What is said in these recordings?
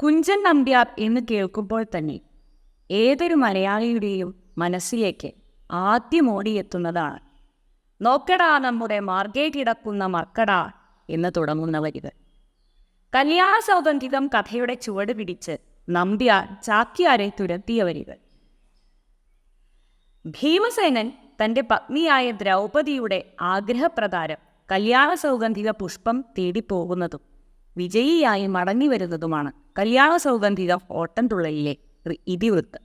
കുഞ്ചൻ നമ്പ്യാർ എന്ന് കേൾക്കുമ്പോൾ തന്നെ ഏതൊരു മലയാളിയുടെയും മനസ്സിലേക്ക് ആദ്യം ഓടിയെത്തുന്നതാണ്. നോക്കടാ നമ്മുടെ മാർഗേ കിടക്കുന്ന മർക്കട എന്ന് തുടങ്ങുന്ന വരികൾ കല്യാണ സൗഗന്ധികം കഥയുടെ ചുവട് പിടിച്ച് നമ്പ്യാർ ചാക്യാരെ തുരത്തിയ വരികൾ ഭീമസേനൻ തന്റെ പത്നിയായ ദ്രൗപദിയുടെ ആഗ്രഹപ്രകാരം കല്യാണ സൗഗന്ധിക പുഷ്പം തേടിപ്പോകുന്നതും വിജയിയായി മടങ്ങി വരുന്നതുമാണ് കല്യാണ സൗഗന്ധിക ഓട്ടംതുള്ളലിലെ ഇതിവൃത്ത്.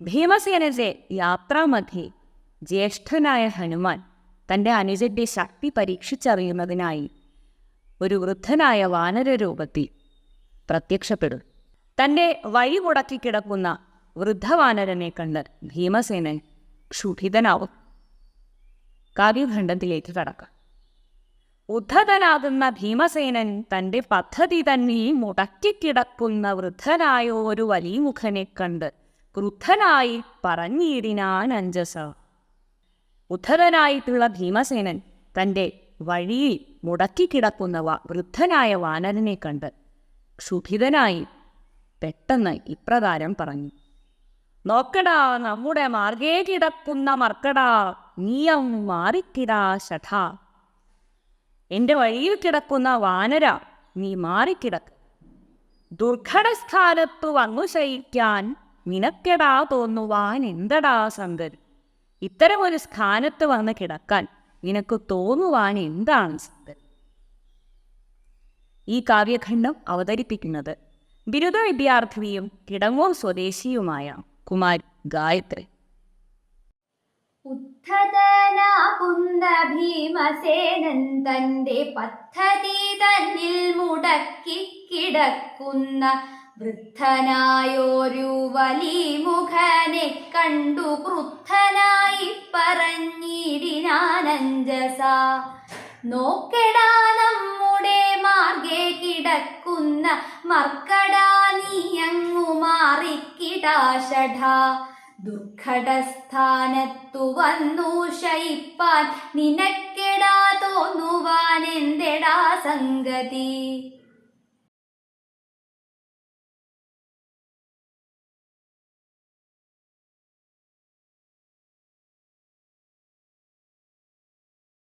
ഭീമസേനന്റെ യാത്രാമധ്യേ ജ്യേഷ്ഠനായ ഹനുമാൻ തന്റെ അനുജന്റെ ശക്തി പരീക്ഷിച്ചറിയുന്നതിനായി ഒരു വൃദ്ധനായ വാനര രൂപത്തിൽ പ്രത്യക്ഷപ്പെടും തന്റെ വഴി മുടക്കി കിടക്കുന്ന വൃദ്ധവാനരനെ കണ്ട് ഭീമസേനൻ ക്ഷുഭിതനാവും കാവ്യഖണ്ഡത്തിലേക്ക് കടക്കാം. ഉദ്ധതനാകുന്ന ഭീമസേനൻ തന്റെ പദ്ധതി തന്നെ മുടക്കിക്കിടക്കുന്ന വൃദ്ധനായ ഒരു വലിമുഖനെ കണ്ട് ക്രുദ്ധനായി പറഞ്ഞിടിനാൻ അഞ്ജസ ഉദ്ധതനായിട്ടുള്ള ഭീമസേനൻ തന്റെ വഴിയിൽ മുടക്കിക്കിടക്കുന്ന വൃദ്ധനായ വാനരനെ കണ്ട് ക്ഷുഭിതനായി പെട്ടെന്ന് ഇപ്രകാരം പറഞ്ഞു. നോക്കടാ നമ്മുടെ മാർഗേ കിടക്കുന്ന മർക്കടാ നീയം മാറിക്കിടാ ശഠാ. എന്റെ വഴിയിൽ കിടക്കുന്ന വാനര നീ മാറിക്കിടക്ക്. ദുർഘടസ്ഥാനത്തു വന്നു ശയിക്കാൻ നിനക്കെടാ തോന്നുവാൻ എന്തടാ സങ്കരി ഇത്തരമൊരു സ്ഥാനത്ത് വന്ന് കിടക്കാൻ നിനക്ക് തോന്നുവാൻ എന്താണ് സങ്കരി ഈ കാവ്യഖണ്ഡം അവതരിപ്പിക്കുന്നത് ബിരുദ വിദ്യാർത്ഥിനിയും കിടങ്ങോ സ്വദേശിയുമായ കുമാരി ഗായത്രി. ഉദ്ധതനാകുന്ന ഭീമസേനൻ തന്റെ പദ്ധതി തന്നിൽ മുടക്കി കിടക്കുന്ന വൃദ്ധനായോരു വലിമുഖനെ കണ്ടു ക്രുദ്ധനായി പറഞ്ഞിടിനാനഞ്ജസ നോക്കടാ നമ്മുടെ മാർഗേ കിടക്കുന്ന മർക്കടാ നീയങ്ങു മാറിക്കിടാഷഠാ ദുർഘടസ്ഥാനത്തു വന്നു ശയിപ്പാൻ നിനക്കെടാ തോന്നുവാൻ എന്തെടാ സംഗതി?